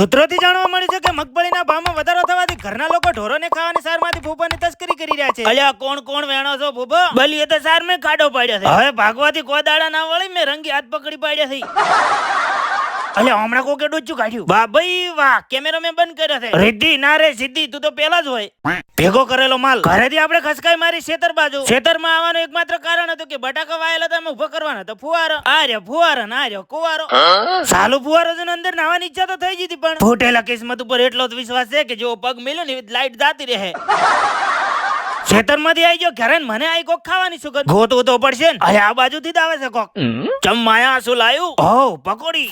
સૂત્રોથી જાણવા મળ્યું છે કે મગફળીના ભાવમાં વધારો થવાથી ઘરના લોકો ઢોરોને ખાવાની સારમાંથી ફૂફાની તસ્કરી કરી રહ્યા છે. અલ્યા કોણ કોણ વેણો છો ફૂફો બલી એ તો સાર મેં કાઢો પાડ્યો છે. હવે ભાગવાથી કોદાળા ના વળી મેં રંગી હાથ પકડી પાડ્યા છે. અલ્યા હમણાં કોકે ડોચું કાઢ્યું. વાહ ભાઈ વાહ કેમેરો મેં બંધ કર્યો છે. રિદ્ધિ ના રે સિદ્ધિ તું તો પેલા જ હોય. ભેગો કરેલો માલ. ઘરેથી આપણે ખસકાઈ મારી શેતર બાજુ. ખેતરમાં આવવાનું એકમાત્ર કારણ હતું કે બટાકા વાયેલા હતા અમે ઊભો કરવાના તો ફુવારો. આ રહ્યો ફુવારો ના રહ્યો કુવારો. સાલું ફુવારો છે અંદર નાવાની ઈચ્છા તો થઈ જતી પણ. ફૂટેલા કિસ્મત ઉપર એટલો જ વિશ્વાસ છે કે જો પગ મેલ્યો ને લાઈટ જાતી રહે. ખેતરમાંથી આવી ગયો. ઘરે મને આઈ કોક ખાવાની સુગંધ. ગોતવું તો પડશે ને. અરે આ બાજુથી જ આવે છે કોક. ચમાયા શું લાયું? ઓ પકોડી.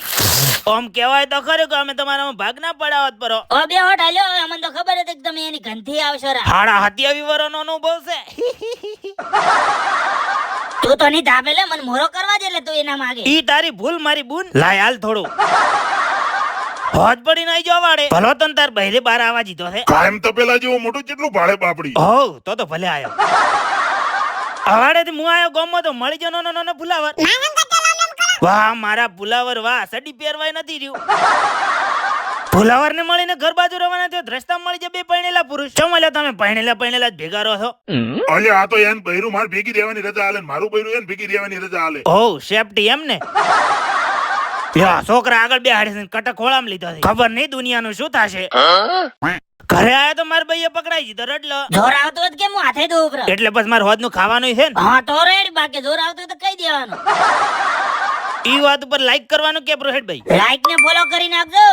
ઓમ કહેવાય તો ખરું કે અમે તમારામાં ભાગ ના પડાવત પરો. ઓ બે હોટ હાલ્યો અમને તો ખબર હતી કે તમે એની ગંધી આવશો રા. હાડા હત્યાવી વરોનો અનુભવ છે. તું તો નહીં ધાબેલે મને મોરો કરવા દે એટલે તું એના માગે. ઈ તારી ભૂલ મારી બૂન. લાય હાલ થોડું. હોજ પડી નાઈ જો વાડે. ભલો તન તાર બહેરે બાર આવા જીધો છે. કાયમ તો પેલા જેવું મોટું કેટલું ભાડે બાપડી. હો તો તો ભલે આયો. અવાડેથી હું આયો ગમો તો મળી જનો નો નો ફુલાવર વાહ મારા ફુલાવર વાહ સડી પહેરવાય નથી રહ્યું. ફુલાવર ને મળીને ઘર બાજુ રવાના થયો રસ્તા મળી જાય બે પૈણેલા પુરુષ. ચમલ્યા તમે? પૈણેલા પૈણેલા જ ભેગા રહો છો. અલે આ તો એન બૈરું માર ભેગી રહેવાની રજા આલે મારું બૈરું એન ભેગી રહેવાની રજા આલે. ઓ સેફટી એમ ને. યા છોકરા આગળ બે હાડે કટક ખોળામ લીધો છે. ખબર નહીં દુનિયાનું શું થશે? ઘરે આયા તો મારા ભાઈએ પકડાઈ જીધો રડલો. જોર આવતો હોય તો કેમ હું હાથે દઉં ઉપર એટલે બસ મારે હોદનું ખાવાનું છે ને? હા તો રેડ બાકી જોર આવતો તો કહી દેવાનું. ઈ વાત ઉપર લાઈક કરવાનું કે પ્રોહેડ ભાઈ લાઈક ને ફોલો કરી નાખજો.